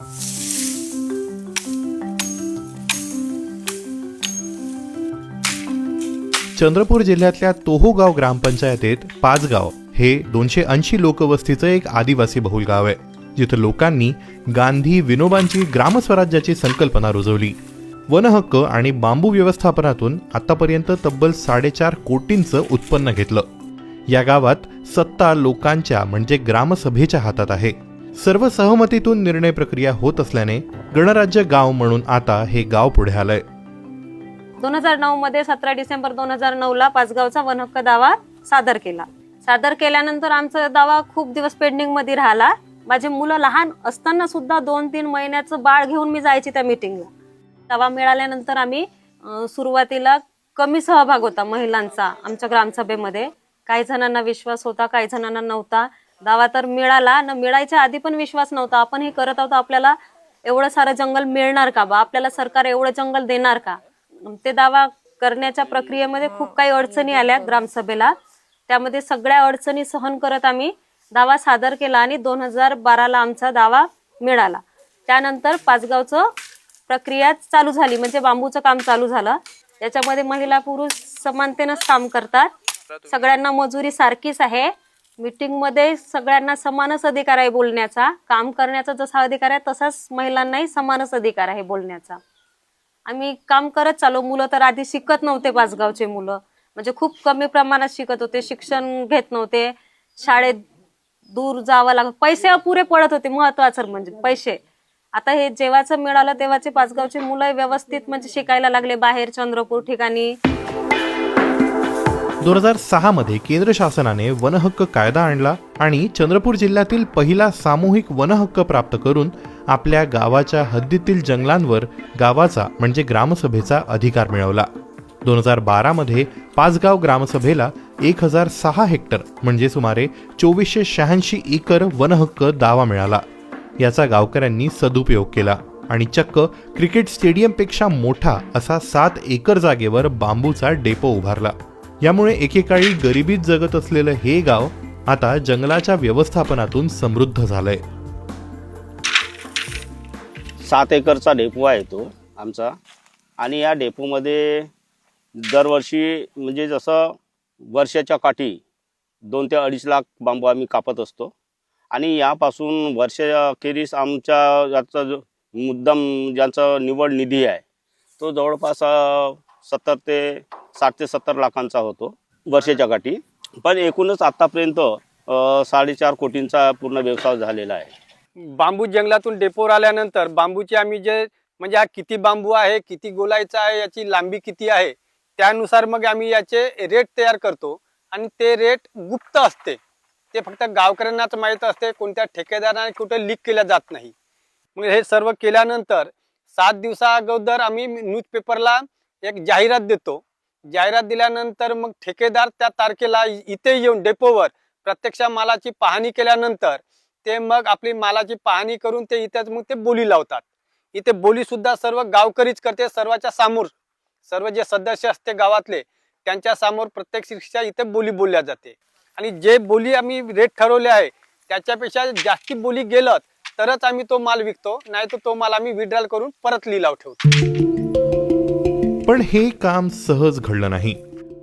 चंद्रपूर जिल्ह्यातल्या तोहोगाव ग्रामपंचायतीत पाचगाव हे दोनशे ऐंशी लोकवस्तीचं एक आदिवासी बहुल गाव आहे जिथं लोकांनी गांधी विनोबांची ग्रामस्वराज्याची संकल्पना रुजवली. वनहक्क आणि बांबू व्यवस्थापनातून आतापर्यंत तब्बल साडेचार कोटींचं उत्पन्न घेतलं. या गावात सत्ता लोकांच्या म्हणजे ग्रामसभेच्या हातात आहे. सर्व सहमतीतून निर्णय प्रक्रिया होत असल्याने गणराज्य गाव म्हणून आता हे गाव पुढे आलंय. दोन हजार नऊ मध्ये सतरा डिसेंबर दोन हजार नऊ ला पाचगावचा वनहक्क दावा सादर केला. सादर केल्यानंतर आमचा दावा खूप दिवस पेंडिंगमध्ये राहिला. माझे मुलं लहान असताना सुद्धा दोन तीन महिन्याचं बाळ घेऊन मी जायची त्या मिटिंगला दावा मिळाल्यानंतर आम्ही सुरुवातीला कमी सहभाग होता महिलांचा आमच्या ग्रामसभेमध्ये. काही जणांना विश्वास होता काही जणांना नव्हता. दावा तर मिळाला. न मिळायच्या आधी पण विश्वास नव्हता. आपण हे करत आहोत आपल्याला एवढं सारं जंगल मिळणार का बा? आपल्याला सरकार एवढं जंगल देणार का? ते दावा करण्याच्या प्रक्रियेमध्ये खूप काही अडचणी आल्या ग्रामसभेला. त्यामध्ये सगळ्या अडचणी सहन करत आम्ही दावा सादर केला आणि दोन हजार बाराला आमचा दावा मिळाला. त्यानंतर पाचगावचं प्रक्रिया चालू झाली. म्हणजे बांबूचं काम चालू झालं. याच्यामध्ये महिला पुरुष समानतेनंच काम करतात. सगळ्यांना मजुरी सारखीच आहे. मीटिंगमध्ये सगळ्यांना समानच अधिकार आहे बोलण्याचा. काम करण्याचा जसा अधिकार आहे तसाच महिलांनाही समानच अधिकार आहे बोलण्याचा. आम्ही काम करत चालू मुलं तर आधी शिकत नव्हते पाचगावचे मुलं. म्हणजे खूप कमी प्रमाणात शिकत होते. शिक्षण घेत नव्हते. शाळेत दूर जावं लागत पैसे अपुरे पडत होते. महत्वाचं म्हणजे पैसे. आता हे जेव्हाचं मिळालं तेव्हाचे पाचगावचे मुलं व्यवस्थित म्हणजे शिकायला लागले. बाहेर चंद्रपूर ठिकाणी. दोन हजार सहामध्ये केंद्र शासनाने वनहक्क कायदा आणला आणि चंद्रपूर जिल्ह्यातील पहिला सामूहिक वनहक्क प्राप्त करून आपल्या गावाच्या हद्दीतील जंगलांवर गावाचा म्हणजे ग्रामसभेचा अधिकार मिळवला. दोन हजार बारामध्ये पाचगाव ग्रामसभेला एक हजार सहा हेक्टर म्हणजे सुमारे चोवीसशे शहाऐंशी एकर वनहक्क दावा मिळाला. याचा गावकऱ्यांनी सदुपयोग केला आणि चक्क क्रिकेट स्टेडियमपेक्षा मोठा असा सात एकर जागेवर बांबूचा डेपो उभारला. यामुळे एकेकाळी गरिबीत जगत असलेलं हे गाव आता जंगलाच्या व्यवस्थापनातून समृद्ध झालंय. सात एकरचा डेपो आहे तो आमचा. आणि या डेपोमध्ये दरवर्षी म्हणजे जसं वर्षाच्या काठी दोन ते अडीच लाख बांबू आम्ही कापत असतो. आणि यापासून वर्षाखेरीस आमच्या याचा जो मुद्दाम ज्यांचा निवड निधी आहे तो जवळपास सत्तर ते साठ ते सत्तर लाखांचा होतो वर्षाच्या गाठी पण एकूणच आत्तापर्यंत साडेचार कोटींचा पूर्ण व्यवसाय झालेला आहे. बांबू जंगलातून डेपोवर आल्यानंतर बांबूचे आम्ही जे म्हणजे हा किती बांबू आहे किती गोलायचा आहे याची लांबी किती आहे त्यानुसार मग आम्ही याचे रेट तयार करतो. आणि ते रेट गुप्त असते. ते फक्त गावकऱ्यांनाच माहीत असते कोणत्या ठेकेदाराने कुठे लीक केल्या जात नाही. मग हे सर्व केल्यानंतर सात दिवसा अगोदर आम्ही न्यूजपेपरला एक जाहिरात देतो. जाहिरात दिल्यानंतर मग ठेकेदार त्या तारखेला इथे येऊन डेपोवर प्रत्यक्ष मालाची पाहणी केल्यानंतर ते मग आपली मालाची पाहणी करून ते इथेच मग ते बोली लावतात. इथे बोली सुद्धा सर्व गावकरीच करते सर्वाच्या समोर. सर्व जे सदस्य असते गावातले त्यांच्यासमोर प्रत्यक्षरित्या इथे बोली बोलल्या जाते. आणि जे बोली आम्ही रेट ठरवले आहे त्याच्यापेक्षा जास्ती बोली गेलं तरच आम्ही तो माल विकतो नाही तर तो माल आम्ही विड्रॉल करून परत लिलाव ठेवतो. पण हे काम सहज घडलं नाही.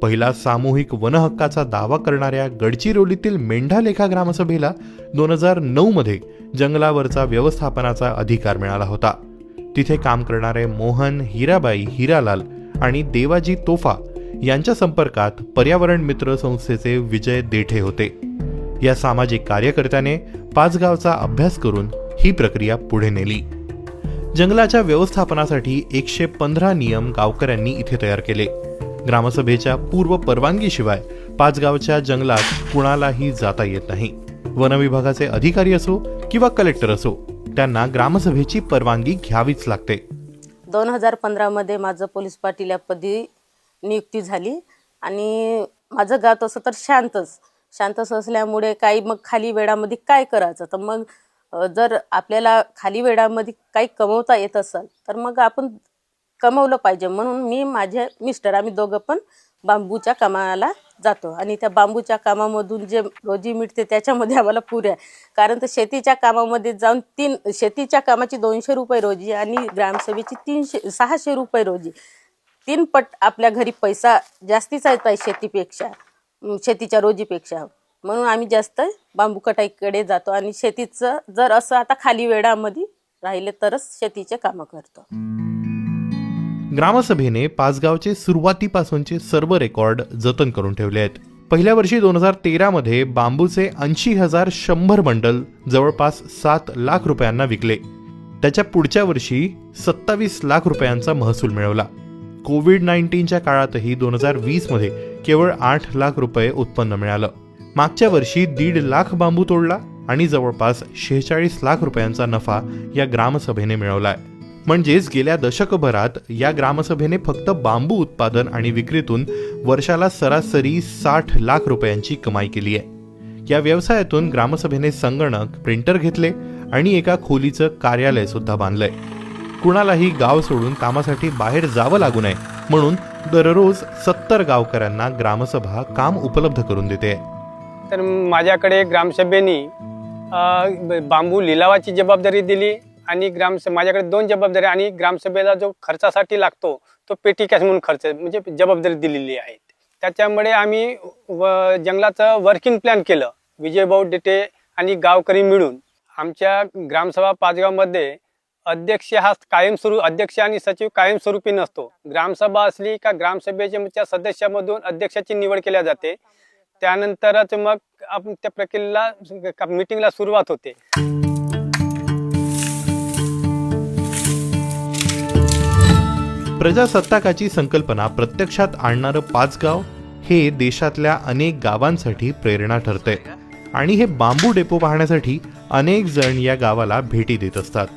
पहिला सामूहिक वनहक्काचा दावा करणाऱ्या गडचिरोलीतील मेंढालेखा ग्रामसभेला दोन हजार नऊमध्ये जंगलावरचा व्यवस्थापनाचा अधिकार मिळाला होता. तिथे काम करणारे मोहन हिराबाई हिरालाल आणि देवाजी तोफा यांच्या संपर्कात पर्यावरण मित्र संस्थेचे विजय देठे होते. या सामाजिक कार्यकर्त्याने पाचगावचा अभ्यास करून ही प्रक्रिया पुढे नेली. जंगलाच्या व्यवस्थापनासाठी एकशे पंधरा नियम गावकऱ्यांनी इथे तयार केले. ग्रामसभेच्या पूर्व परवानगीशिवाय पाचगावच्या जंगलात कुणालाही जाता येत नाही. वनविभागाचे अधिकारी असो किंवा कलेक्टर असो त्यांना ग्रामसभेची परवानगी घ्यावीच लागते. दोन हजार पंधरामध्ये माझं पोलीस पाटील या पदी नियुक्ती झाली आणि माझं गाव तसं तर शांतच. शांतच असल्यामुळे काही मग खाली वेळामध्ये काय करायचं? तर मग जर आपल्याला खाली वेळामध्ये काही कमवता येत असेल तर मग आपण कमवलं पाहिजे. म्हणून मी माझे मिस्टर आम्ही दोघं पण बांबूच्या कामाला जातो. आणि त्या बांबूच्या कामामधून जे रोजी मिळते त्याच्यामध्ये आम्हाला पुरे कारण तर शेतीच्या कामामध्ये जाऊन तीन शेतीच्या कामाची दोनशे रुपये रोजी आणि ग्रामसभेची तीनशे सहाशे रुपये रोजी. तीन पट आपल्या घरी पैसा जास्तीचा येत आहे शेतीपेक्षा शेतीच्या रोजीपेक्षा. म्हणून आम्ही जास्त बांबू कटाईकडे जातो आणि शेतीचं जर असं आता खाली वेळामध्ये राहिले तरच शेतीचे कामं करतो. ग्रामसभेने पाचगावचे सुरुवातीपासूनचे सर्व रेकॉर्ड जतन करून ठेवले आहेत. पहिल्या वर्षी दोन हजार तेरामध्ये बांबूचे ऐंशी हजार शंभर बंडल जवळपास सात लाख रुपयांना विकले. त्याच्या पुढच्या वर्षी सत्तावीस लाख रुपयांचा महसूल मिळवला. कोविड नाईन्टीनच्या काळातही दोन हजार वीसमध्ये केवळ आठ लाख रुपये उत्पन्न मिळालं. मागच्या वर्षी दीड लाख बांबू तोडला आणि जवळपास शेहेचाळीस लाख रुपयांचा नफा या ग्रामसभेने मिळवलाय. म्हणजेच गेल्या दशकभरात या ग्रामसभेने फक्त बांबू उत्पादन आणि विक्रीतून वर्षाला सरासरी साठ लाख रुपयांची कमाई केली आहे. या व्यवसायातून ग्रामसभेने संगणक प्रिंटर घेतले आणि एका खोलीचं कार्यालय सुद्धा बांधलंय. कुणालाही गाव सोडून कामासाठी बाहेर जावं लागू नये म्हणून दररोज सत्तर गावकऱ्यांना ग्रामसभा काम उपलब्ध करून देते. तर माझ्याकडे ग्रामसभेने बांबू लिलावाची जबाबदारी दिली आणि ग्राम माझ्याकडे दोन जबाबदारी आणि ग्रामसभेला जो खर्चासाठी लागतो तो पेटी कॅश म्हणून खर्च म्हणजे जबाबदारी दिलेली आहे त्याच्यामुळे आम्ही व जंगलाचं वर्किंग प्लॅन केलं. विजयभाऊ डेटे आणि गावकरी मिळून आमच्या ग्रामसभा पाचगावमध्ये अध्यक्ष हा कायमस्वरूप अध्यक्ष आणि सचिव कायमस्वरूपी नसतो. ग्रामसभा असली का ग्रामसभेच्या सदस्यामधून अध्यक्षाची निवड केल्या जाते. त्यानंतरच मग आपण त्या प्रक्रियेला मीटिंगला सुरुवात होते. प्रजासत्ताकाची संकल्पना प्रत्यक्षात आणणारं पाचगाव हे देशातल्या अनेक गावांसाठी प्रेरणा ठरते आणि हे बांबू डेपो पाहण्यासाठी अनेक जण या गावाला भेटी देत असतात.